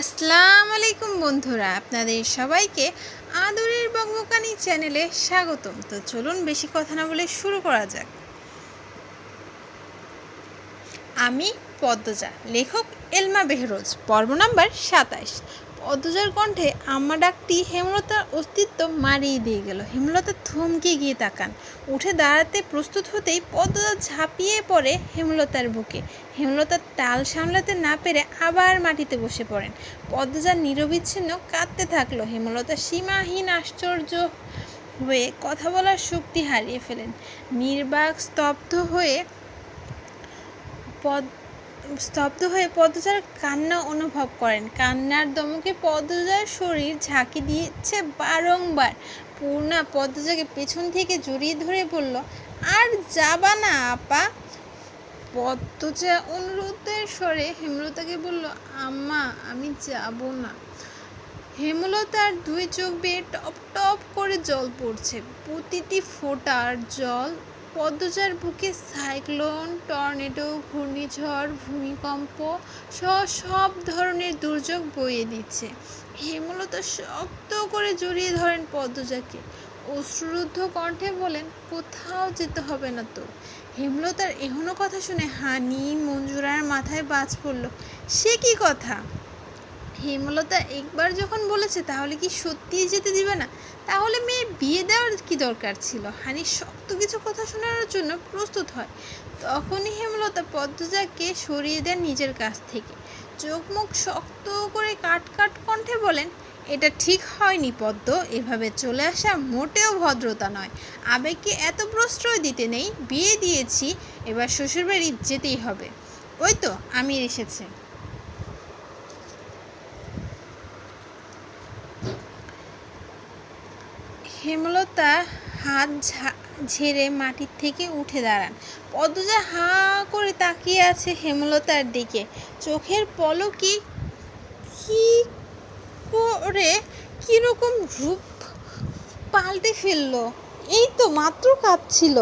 আসসালামু আলাইকুম বন্ধুরা, আপনাদের সবাইকে আদরের বকবকানি চ্যানেলে স্বাগতম। তো চলুন বেশি কথা না বলে শুরু করা যাক। আমি পদ্মজা, লেখক এলমা বেহরোজ, পর্ব নাম্বার সাতাশ। পদ্মজার কণ্ঠে আম্মা ডাকটি হেমলতার অস্তিত্ব মারিয়ে দিয়ে গেল। হেমলতা থমকে গিয়ে তাকান। উঠে দাঁড়াতে প্রস্তুত হতেই পদ্মজা ঝাঁপিয়ে পড়ে হেমলতার বুকে। হেমলতার তাল সামলাতে না পেরে আবার মাটিতে বসে পড়েন। পদ্মজা নিরবিচ্ছিন্ন কাঁদতে থাকল। হেমলতা সীমাহীন আশ্চর্য হয়ে কথা বলার শক্তি হারিয়ে ফেলেন। নির্বাক স্তব্ধ হয়ে পদ স্তব্ধ হয়ে পদ্মজার কান্না অনুভব করেন। কান্নার দমকে পদ্মজার শরীর ঝাঁকি দিয়েছে বারংবার। পূর্ণা পদ্মজাকে পেছন থেকে জড়িয়ে ধরে বলল, আর যাবা না, আপা। পদ্মজা অনুরোধের স্বরে হেমলতাকে বলল, আম্মা, আমি যাব না। হেমলতার দুই চোখ বেয়ে টপ টপ করে জল পড়ছে। প্রতিটি ফোঁটার জল পদ্মজার বুকে সাইক্লোন, টর্নেডো, ঘূর্ণিঝড়, ভূমিকম্প সহ সব ধরনের দুর্যোগ বইয়ে দিচ্ছে। হেমলতা শক্ত করে জড়িয়ে ধরেন পদ্মজাকে। অশ্রুরুদ্ধ কণ্ঠে বলেন, কোথাও যেতে হবে না তো। হেমলতার এহনো কথা শুনে হানি মঞ্জুরার মাথায় বাজ পড়ল, সে কি কথা? হেমলতা একবার যখন বলেছে, তাহলে কি সত্যিই যেতে দিবে না? তাহলে মেয়ে বিয়ে দেওয়ার কি দরকার ছিল? হানি শক্ত কিছু কথা শোনানোর জন্য প্রস্তুত হয়। তখনই হেমলতা পদ্মজাকে সরিয়ে দেন নিজের কাছ থেকে। চোখ মুখ শক্ত করে কাট কাট কণ্ঠে বলেন, এটা ঠিক হয়নি পদ্ম, এভাবে চলে আসা মোটেও ভদ্রতা নয়। আবেগকে এত প্রশ্রয় দিতে নেই, বিয়ে দিয়েছি, এবার শ্বশুরবাড়ি যেতেই হবে। ওই তো, আমির এসেছে। হেমলতা হাত ঝেড়ে মাটির থেকে উঠে দাঁড়ান। পদ্মজা হা করে তাকিয়ে আছে হেমলতার দিকে। চোখের পলকে কি করে কীরকম রূপ পাল্টে ফেলল? এই তো মাত্র কাঁদছিল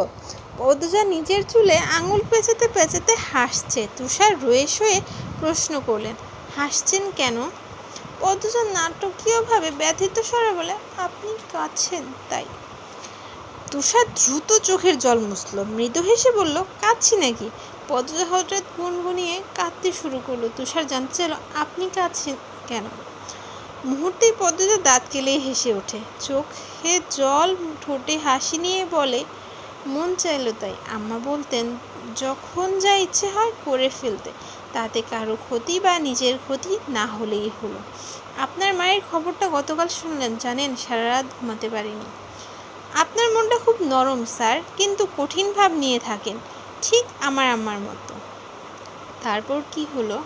পদ্মজা নিজের চুলে আঙুল পেঁচাতে পেঁচাতে হাসছে। তুষার রয়ে শয়ে প্রশ্ন করলেন, হাসছেন কেন? পদ্মজা নাটকীয়ভাবে ব্যথিত স্বরে বলে, আপনি কাছেন তাই? তুষার দ্রুত চোখের জল মুছল। মৃদু হেসে বলল, কাঁদছি নাকি? পদ্মজা হঠাৎ গুনগুনিয়ে কাঁদতে শুরু করল। তুষার জানতে চাইল, আপনি কাঁদছেন কেন? মুহূর্তেই পদ্মজা দাঁত কেলেই হেসে ওঠে। চোখে জল, ঠোঁটে হাসি নিয়ে বলে, মন চাইলো তাই। আম্মা বলতেন, যখন যা ইচ্ছে হয় করে ফেলতে। তাতে কারও ক্ষতি বা নিজের ক্ষতি না হলেই হলো। আপনার মায়ের খবরটা গতকাল শুনলেন, জানেন সারা রাত ঘুমাতে পারিনি। আপনার মনটা খুব নরম, স্যার, কিন্তু কঠিন ভাব নিয়ে থাকেন, ঠিক আমার আম্মার মতো। তারপর কি হলো?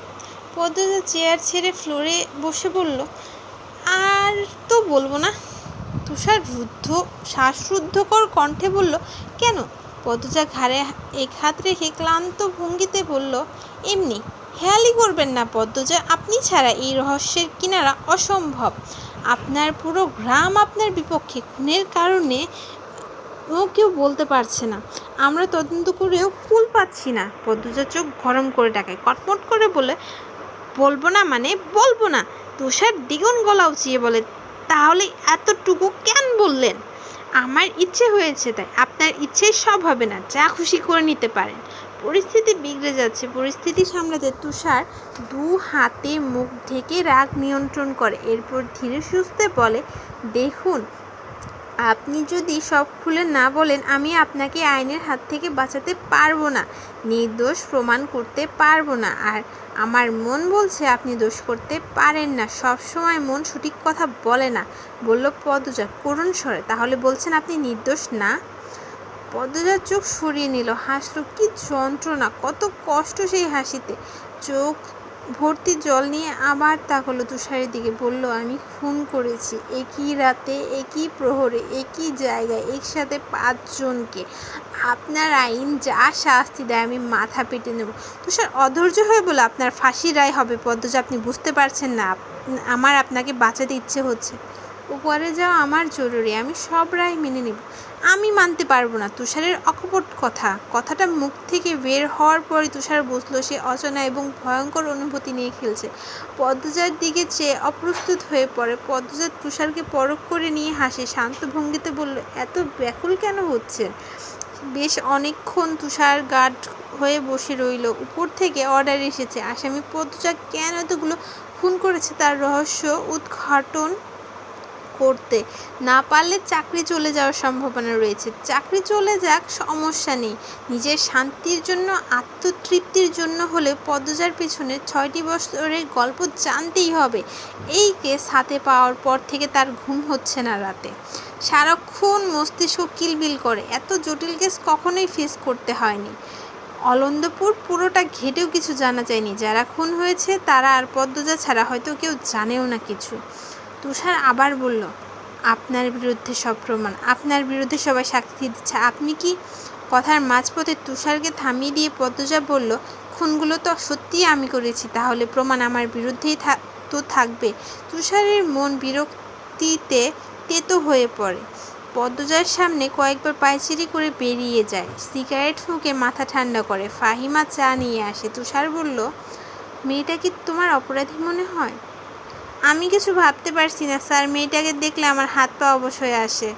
পদ্মজা চেয়ার ছেড়ে ফ্লোরে বসে বলল, আর তো বলব না। তুষার রুদ্ধ, শ্বাসরুদ্ধকর কণ্ঠে বলল, কেন? পদ্মজা ঘাড়ে এক হাত রেখে ক্লান্ত ভঙ্গিতে বলল, এমনি হেয়ালি করবেন না পদ্মজা আপনি ছাড়া এই রহস্যের কিনারা অসম্ভব। আপনার পুরো গ্রাম আপনার বিপক্ষে, খুনের কারণে ও কেউ বলতে পারছে না। আমরা তদন্ত করেও কুল পাচ্ছি না। পদ্মজা চোখ গরম করে ডাকায়, কটমট করে বলে, বলব না মানে বলব না। তুষার দ্বিগুণ গলা উচিয়ে বলে, তাহলে এতটুকু কেন বললেন? আমার ইচ্ছে হয়েছে তাই। আপনার ইচ্ছে সব হবে না, যা খুশি করে নিতে পারেন। পরিস্থিতি বিগড়ে যাচ্ছে। পরিস্থিতি সামলাতে তুষার দু হাতে মুখ ঢেকে রাগ নিয়ন্ত্রণ করে। এরপর ধীরে সুস্থে বলে, দেখুন, আপনি যদি সব খুলে না বলেন, আমি আপনাকে আইনের হাত থেকে বাঁচাতে পারব না। নির্দোষ প্রমাণ করতে পারব না। আর আমার মন বলছে আপনি দোষ করতে পারেন না। সব সময় মন সঠিক কথা বলে না। বলল পদ্মজা করুণ স্বরে, তাহলে বলছেন আপনি নির্দোষ না? পদ্মজার চোখ সরিয়ে নিল, হাসলো, কি যন্ত্রণা, কত কষ্ট সেই হাসিতে। চোখ ভর্তি জল নিয়ে আবার তাকালো তুষারের দিকে, বলল, আমি খুন করেছি, একই রাতে, একই প্রহরে, একই জায়গায়, একসাথে পাঁচজনকে। আপনার আইন যা শাস্তি দেয়, আমি মাথা পেটে নেব। তুষার অধৈর্য হয়ে বলে আপনার ফাঁসি রায় হবে, পদ্মজা, আপনি বুঝতে পারছেন না আমার আপনাকে বাঁচাতে ইচ্ছে হচ্ছে। উপরে যাওয়া আমার জরুরি, আমি সব রায় মেনে নেব। আমি মানতে পারব না তুষারের অকপট কথা। কথাটা মুখ থেকে বের হওয়ার পরই তুষার বুঝলো সে অচেনা এবং ভয়ঙ্কর অনুভূতি নিয়ে খেলছে। পদ্মজার দিকে চেয়ে অপ্রস্তুত হয়ে পড়ে। পদ্মজার তুষারকে পরখ করে নিয়ে হাসে, শান্ত ভঙ্গিতে বলল, এত ব্যাকুল কেন হচ্ছে? বেশ অনেকক্ষণ তুষার গার্ড হয়ে বসে রইল। উপর থেকে অর্ডার এসেছে। আসামি পদ্মজা, কেন এতগুলো খুন করেছে? তার রহস্য উদ্ঘাটন করতে না পারলে চাকরি চলে যাওয়ার সম্ভাবনা রয়েছে। চাকরি চলে যাক, সমস্যা নেই। নিজের শান্তির জন্য, আত্মতৃপ্তির জন্য হলে পদ্মজার পিছনে ছয়টি বছরের গল্প জানতেই হবে। এই কেস হাতে পাওয়ার পর থেকে তার ঘুম হচ্ছে না রাতে। সারাক্ষণ মস্তিষ্ক কিলবিল করে। এত জটিল কেস কখনোই ফেস করতে হয়নি। অলন্দপুর পুরোটা ঘেটেও কিছু জানা যায়নি। যারা খুন হয়েছে তারা আর পদ্মজা ছাড়া হয়তো কেউ জানেও না কিছু। তুষার আবার বলল, আপনার বিরুদ্ধে সব প্রমাণ। আপনার বিরুদ্ধে সবাই সাক্ষী দিচ্ছে। আপনি কি কথার মাঝপথে তুষারকে থামিয়ে দিয়ে পদ্মজা বলল, খুনগুলো তো সত্যিই আমি করেছি, তাহলে প্রমাণ আমার বিরুদ্ধেই তো থাকবে। তুষারের মন বিরক্তিতে তেতো হয়ে পড়ে। পদ্মজার সামনে কয়েকবার পায়চিরি করে বেরিয়ে যায়। সিগারেট ফুঁকে মাথা ঠান্ডা করে। ফাহিমা চা নিয়ে আসে। তুষার বলল, মেয়েটা কি তোমার অপরাধী মনে হয়? আমি কিছু ভাবতে পারছি না, স্যার। মেয়েটাকে দেখলে আমার হাত পা অবশ্যই আসে,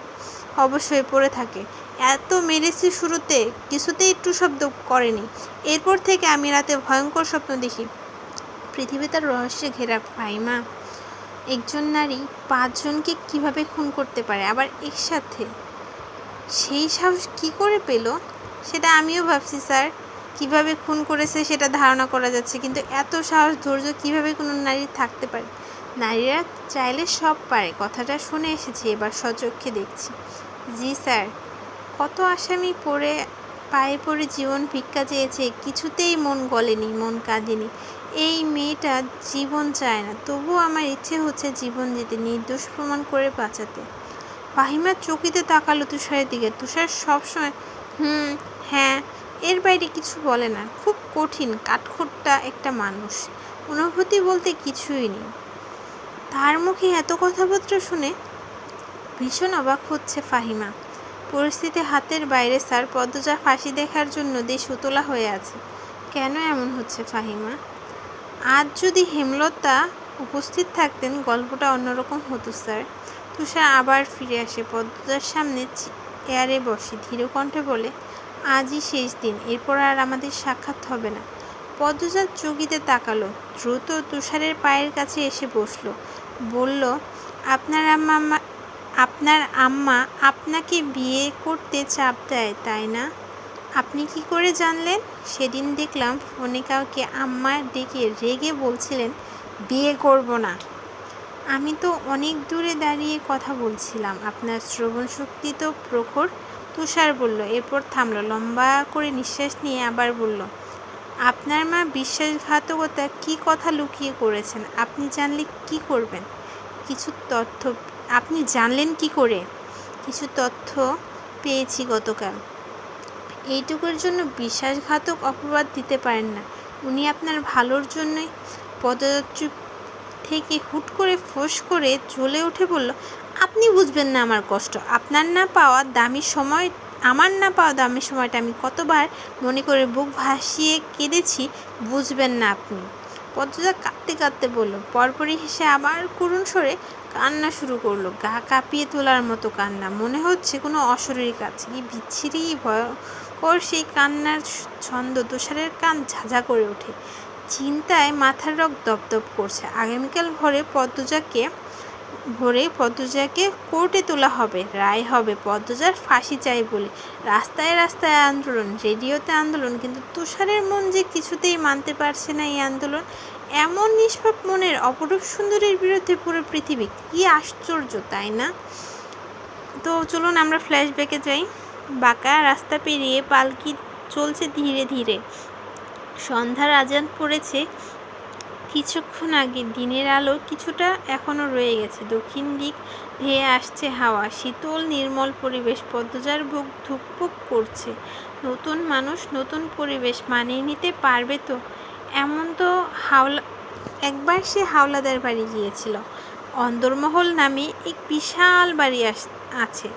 অবশ্যই পড়ে থাকে। এত মেরেছি শুরুতে, কিছুতেই একটু শব্দ করেনি। এরপর থেকে আমি রাতে ভয়ঙ্কর স্বপ্ন দেখি। পৃথিবী তার রহস্যে ঘেরা ফাইমা একজন নারী পাঁচজনকে কীভাবে খুন করতে পারে? আবার একসাথে? সেই সাহস কি করে পেল? সেটা আমিও ভাবছি, স্যার। কীভাবে খুন করেছে সেটা ধারণা করা যাচ্ছে, কিন্তু এত সাহস, ধৈর্য কীভাবে কোনো নারীর থাকতে পারে? নারীরা চাইলে সব পারে। কথাটা শুনে এসেছি, এবার সচক্ষে দেখছি। জি, স্যার। কত আসামি পড়ে, পায়ে পড়ে জীবন ভিক্ষা চেয়েছে, কিছুতেই মন গলেনি, মন কাঁদেনি। এই মেয়েটা জীবন চায় না তবুও আমার ইচ্ছে হচ্ছে জীবন দিতে, নির্দোষ প্রমাণ করে বাঁচাতে। ফাহিমা চকিতে তাকালো তুষারের দিকে। তুষার সবসময়, হুম হ্যাঁ এর বাইরে কিছু বলে না। খুব কঠিন, কাঠখোট্টা একটা মানুষ। অনুভূতি বলতে কিছুই নেই। তার মুখে এত কথাবার্তা শুনে ভীষণ অবাক হচ্ছে ফাহিমা। পরিস্থিতি হাতের বাইরে, স্যার। পদ্মজা ফাঁসি দেখার জন্য দেশ উতলা হয়ে আছে। কেন এমন হচ্ছে ফাহিমা? আজ যদি হেমলতা উপস্থিত থাকতেন, গল্পটা অন্যরকম হতো, স্যার। তুষার আবার ফিরে আসে। পদ্মজার সামনে এয়ারে বসে, ধীর কণ্ঠে বলে, আজই শেষ দিন। এরপর আর আমাদের সাক্ষাৎ হবে না। পদ্মজার চকিতে তাকালো। দ্রুত তুষারের পায়ের কাছে এসে বসল। বলল, আপনার আম্মা আপনার আম্মা আপনাকে বিয়ে করতে চাপ দেয়, তাই না? আপনি কি করে জানলেন? সেদিন দেখলাম ফোনে কাউকে আম্মা ডেকে রেগে বলছিলেন, বিয়ে করব না। আমি তো অনেক দূরে দাঁড়িয়ে কথা বলছিলাম। আপনার শ্রবণ শক্তি তো প্রখর। তুষার বলল, এরপর থামলো, লম্বা করে নিঃশ্বাস নিয়ে আবার বলল আপনার মা বিশ্বাসঘাতকতা কি কথা লুকিয়ে করেছেন? আপনি জানলে কি করবেন? কিছু তথ্য, আপনি জানলেন কি করে? কিছু তথ্য পেয়েছি গতকাল। এইটুকুর জন্য বিশ্বাসঘাতক অপবাদ দিতে পারেন না। উনি আপনার ভালোর জন্যই পদযাত্রী থেকে হুট করে ফোঁস করে জ্বলে উঠে বলল, আপনি বুঝবেন না আমার কষ্ট। আপনার না পাওয়া দামি সময় আমার না পাওয়া দামি সময়টা আমি কতবার মনে করে বুক ভাসিয়ে কেঁদেছি বুঝবেন না আপনি। পদ্মজা কাঁদতে কাঁদতে বলল, পরপরই হেসে আবার করুণ সরে কান্না শুরু করল। গা কাঁপিয়ে তোলার মতো কান্না, মনে হচ্ছে কোনো অশরীর কাছে কি বিচ্ছিরি, ভয়ঙ্কর সেই কান্নার ছন্দ, তুষারের কান ঝাঝা করে ওঠে। চিন্তায় মাথার রক দপদপ করছে। আগামীকাল ভোরে পদ্মজাকে ভোরে পদ্মজাকে কোর্টে তোলা হবে। রায় হবে, পদ্মজার ফাঁসি চাই বলে। রাস্তায় রাস্তায় আন্দোলন, রেডিওতে আন্দোলন, কিন্তু তুষারের মন যে কিছুতেই মানতে পারছে না এই আন্দোলন, এমন নিষ্পাপ মনের অপরূপ সুন্দরীর বিরুদ্ধে পুরো পৃথিবী কি আশ্চর্য, তাই না? তো চলুন আমরা ফ্ল্যাশব্যাকে যাই। বাঁকা রাস্তা পেরিয়ে পালকি চলছে ধীরে ধীরে। সন্ধ্যার আজান পড়েছে কিছুক্ষণ আগে দিনের আলো কিছুটা এখনও রয়ে গেছে। দক্ষিণ দিক ধেয়ে আসছে হাওয়া। শীতল, নির্মল পরিবেশ পদ্মজার বুক ধুকপুক করছে। নতুন মানুষ, নতুন পরিবেশ মানিয়ে নিতে পারবে তো? এমন তো হাওলা একবার সে হাওলাদার বাড়ি গিয়েছিল। অন্দরমহল নামে এক বিশাল বাড়ি আস- আছে।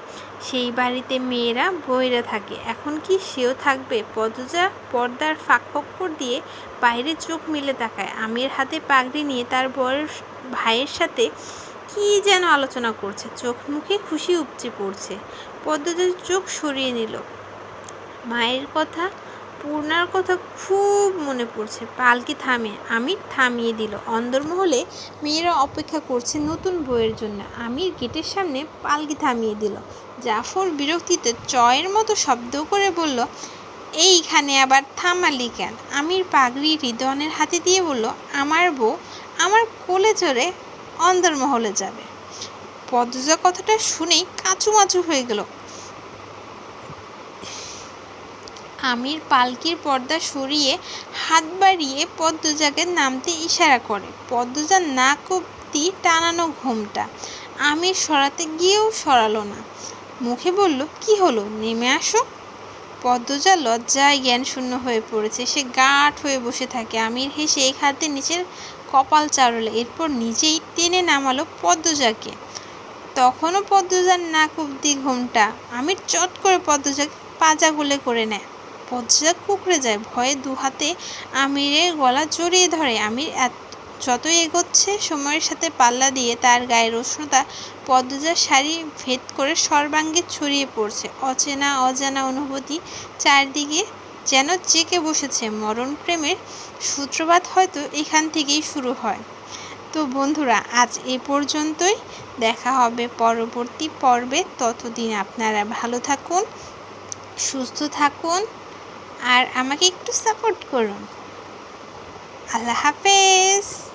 সেই বাড়িতে মেয়েরা বইরা থাকে। এখন কি সেও থাকবে? পদজা পর্দার ফাঁক ফক্কর দিয়ে বাইরে চোখ মেলে তাকায়। আমির হাতে পাগড়ি নিয়ে তার বয়স ভাইয়ের সাথে কি যেন আলোচনা করছে। চোখ মুখে খুশি উপচে পড়ছে। পদ্মজার চোখ সরিয়ে নিল। মায়ের কথা পূর্ণার কথা খুব মনে পড়ছে। পালকি থামে আমির থামিয়ে দিল। অন্দরমহলে মেয়েরা অপেক্ষা করছে নতুন বইয়ের জন্য। আমির গেটের সামনে পালকি থামিয়ে দিল। জাফর বিরক্তিতে চয়ের মতো শব্দ করে বলল, এইখানে আবার থামালি কেন? আমির পাগড়ি হৃদয়নের হাতে দিয়ে বলল, আমার বউ আমার কোলে চড়ে অন্দরমহলে যাবে। পদ্মজা কথাটা শুনেই কাঁচুমাচু হয়ে গেল। আমির পালকির পর্দা সরিয়ে হাত বাড়িয়ে পদ্মজাকে নামতে ইশারা করে। পদ্মজার নাক অব্দি টানানো ঘোমটা। আমির সরাতে গিয়েও সরালো না। মুখে বলল, কি হলো? নেমে আসো। পদ্মজা লজ্জায় জ্ঞান শূন্য হয়ে পড়েছে। সে গাঢ় হয়ে বসে থাকে। আমির হেসে এক হাতে নিচের কপাল চারল এরপর নিজেই টেনে নামালো পদ্মজাকে। তখনও পদ্মজার নাক অব্দি ঘোমটা। আমির চট করে পদ্মজাকে পাজা গুলে করে নেয়। পদ্মজা কুকড়ে যায়, ভয়ে দু হাতে আমিরের গলা জড়িয়ে ধরে। আমির এত, যতই এগোচ্ছে, সময়ের সাথে পাল্লা দিয়ে তার গায়ের উষ্ণতা পদ্মজার শাড়ি ভেদ করে সর্বাঙ্গে ছড়িয়ে পড়ছে। অচেনা, অজানা অনুভূতি চারদিকে যেন জেঁকে বসেছে। মরণ প্রেমের সূত্রপাত হয়তো এখান থেকেই শুরু হয়। তো বন্ধুরা, আজ এ পর্যন্তই। দেখা হবে পরবর্তী পর্বে। ততদিন আপনারা ভালো থাকুন, সুস্থ থাকুন। আর আমাকে একটু সাপোর্ট করুন। আল্লাহ হাফেজ।